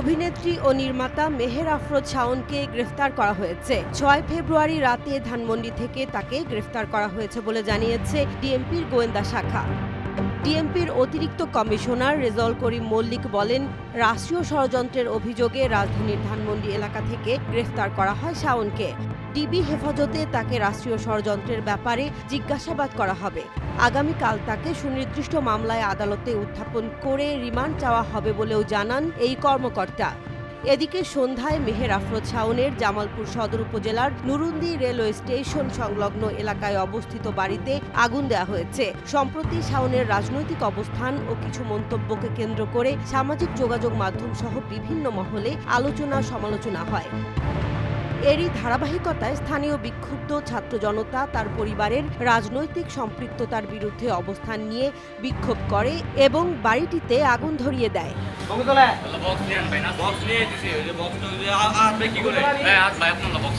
অভিনেত্রী ও নির্মাতা মেহের আফরোজ শাওনকে গ্রেফতার করা হয়েছে। ছয় ফেব্রুয়ারি রাতে ধানমন্ডি থেকে তাকে গ্রেফতার করা হয়েছে বলে জানিয়েছে ডিএমপির গোয়েন্দা শাখা। ডিএমপির অতিরিক্ত কমিশনার রেজল করিম মল্লিক বলেন, রাষ্ট্রীয় ষড়যন্ত্রের অভিযোগে রাজধানীর ধানমন্ডি এলাকা থেকে গ্রেফতার করা হয় শাওনকে। ডিবি হেফাজতে তাকে রাষ্ট্রীয় ষড়যন্ত্রের ব্যাপারে জিজ্ঞাসাবাদ করা হবে। আগামীকাল তাকে সুনির্দিষ্ট মামলায় আদালতে উত্থাপন করে রিমান্ড চাওয়া হবে বলেও জানান এই কর্মকর্তা। এদিকে সন্ধ্যায় মেহের আফরোজ শাওনের জামালপুর সদর উপজেলার নুরুন্দি রেলওয়ে স্টেশন সংলগ্ন এলাকায় অবস্থিত বাড়িতে আগুন দেওয়া হয়েছে। সম্প্রতি শাওনের রাজনৈতিক অবস্থান ও কিছু মন্তব্যকে কেন্দ্র করে সামাজিক যোগাযোগ মাধ্যম সহ বিভিন্ন মহলে আলোচনা সমালোচনা হয়। এরই ধারাবাহিকতায় স্থানীয় বিক্ষুব্ধ ছাত্র জনতা তার পরিবারের রাজনৈতিক সম্পৃক্ততার বিরুদ্ধে অবস্থান নিয়ে বিক্ষোভ করে এবং বাড়িটিতে আগুন ধরিয়ে দেয়। বক্স নিয়ে বক্স নিয়ে বক্স।